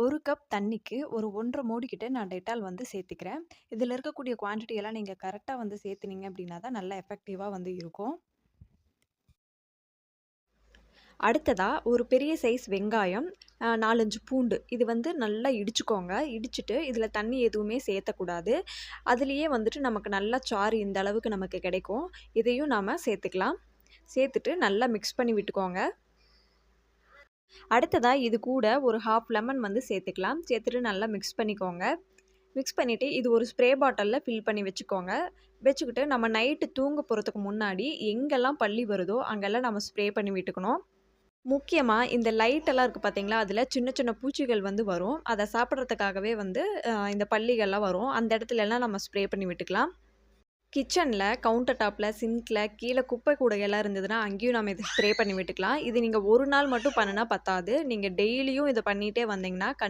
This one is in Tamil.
ஒரு கப் தண்ணிக்கு ஒரு 1 1/2 மூடி கிட்ட நான் டெட்டால் வந்து சேர்த்துக்கிறேன். இதில் இருக்கக்கூடிய குவான்டிட்டி எல்லாம் கரெக்டாக வந்து சேர்த்துனீங்க அப்படின்னா தான் நல்லா எஃபெக்டிவாக வந்து இருக்கும். அடுத்ததாக ஒரு பெரிய சைஸ் வெங்காயம், நாலஞ்சு பூண்டு. இது வந்து நல்லா இடிச்சுக்கோங்க. இடிச்சுட்டு இதில் தண்ணி எதுவுமே சேர்த்தக்கூடாது. அதுலேயே வந்துட்டு நமக்கு நல்லா சாறு இந்த அளவுக்கு நமக்கு கிடைக்கும். இதையும் நாம் சேர்த்துக்கலாம். சேர்த்துட்டு நல்லா மிக்ஸ் பண்ணி விட்டுக்கோங்க. அடுத்ததாக இது கூட ஒரு 1/2 லெமன் வந்து சேர்த்துக்கலாம். சேர்த்துட்டு நல்லா மிக்ஸ் பண்ணிக்கோங்க. மிக்ஸ் பண்ணிவிட்டு இது ஒரு ஸ்ப்ரே பாட்டிலில் ஃபில் பண்ணி வச்சுக்கோங்க. வச்சுக்கிட்டு நம்ம நைட்டு தூங்க போகிறதுக்கு முன்னாடி எங்கெல்லாம் பள்ளி வருதோ அங்கெல்லாம் நம்ம ஸ்ப்ரே பண்ணி விட்டுக்கணும். முக்கியமாக இந்த லைட்டெல்லாம் இருக்குது பார்த்தீங்களா, அதில் சின்ன சின்ன பூச்சிகள் வந்து வரும். அதை சாப்பிட்றதுக்காகவே வந்து இந்த பள்ளிகள்லாம் வரும். அந்த இடத்துலலாம் நம்ம ஸ்ப்ரே பண்ணி விட்டுக்கலாம். கிச்சனில் கவுண்டர் டாப்பில் சிங்கில் கீழே குப்பை கூடையெல்லாம் இருந்ததுன்னா, அங்கேயும் நம்ம இதை ஸ்ப்ரே பண்ணி விட்டுக்கலாம். இது நீங்கள் ஒரு நாள் மட்டும் பண்ணினா பத்தாது. நீங்கள் டெய்லியும் இதை பண்ணிகிட்டே வந்தீங்கன்னா, கண்